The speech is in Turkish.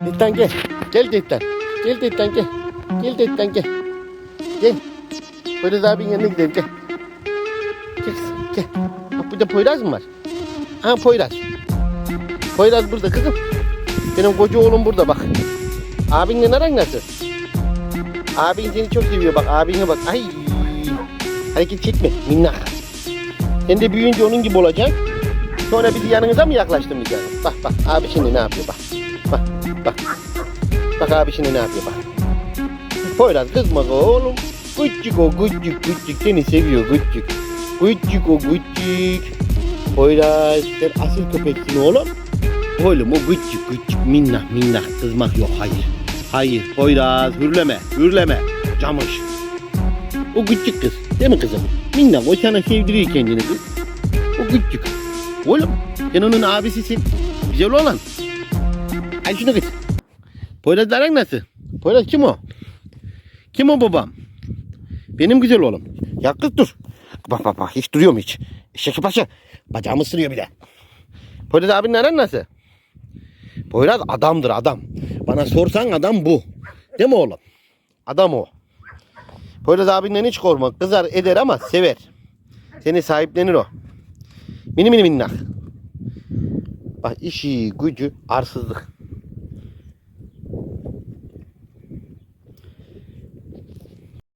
Detten gel. Gel detten. Gel detten gel. Gel detten gel. Gel. Poyraz abinin yanına gidelim gel. Gel gel. Bak burada Poyraz mı var? Ha Poyraz. Poyraz burada kızım. Benim koca oğlum burada bak. Abinle aran nasıl? Abin seni çok seviyor bak abine bak. Ay. Hareket çekme minnak. Sen de büyüyünce onun gibi olacaksın. Sonra bizi yanınıza mı yaklaştırmayacaksın? Bak bak abi şimdi ne yapıyor bak. Bak bak. Bak abi şimdi ne yapıyor bak. Poyraz kızma oğlum. Küçük o küçük küçük seni seviyor küçük. Küçük o küçük. Poyraz sen asil köpeksin oğlum. Oğlum o küçük küçük minnak minnak kızmak yok hayır. Hayır Poyraz hürleme hürleme camış. O küçük kız değil mi kızım? Minnak o sana sevdiriyor kendini kız. O küçük. Oğlum sen onun abisisin. Güzel olan. Al şunu kız. Poyraz aran nasıl? Poyraz kim o? Kim o babam? Benim güzel oğlum. Ya kız dur. Bak bak bak hiç duruyor mu hiç? Eşek başı. Bacağımı sırıyor bir de. Poyraz abinin aran nasıl? Poyraz adamdır adam. Bana sorsan adam bu. Değil mi oğlum? Adam o. Poyraz abinden hiç korkma. Kızar eder ama sever. Seni sahiplenir o. Mini mini minnak. Bak işi gücü arsızlık.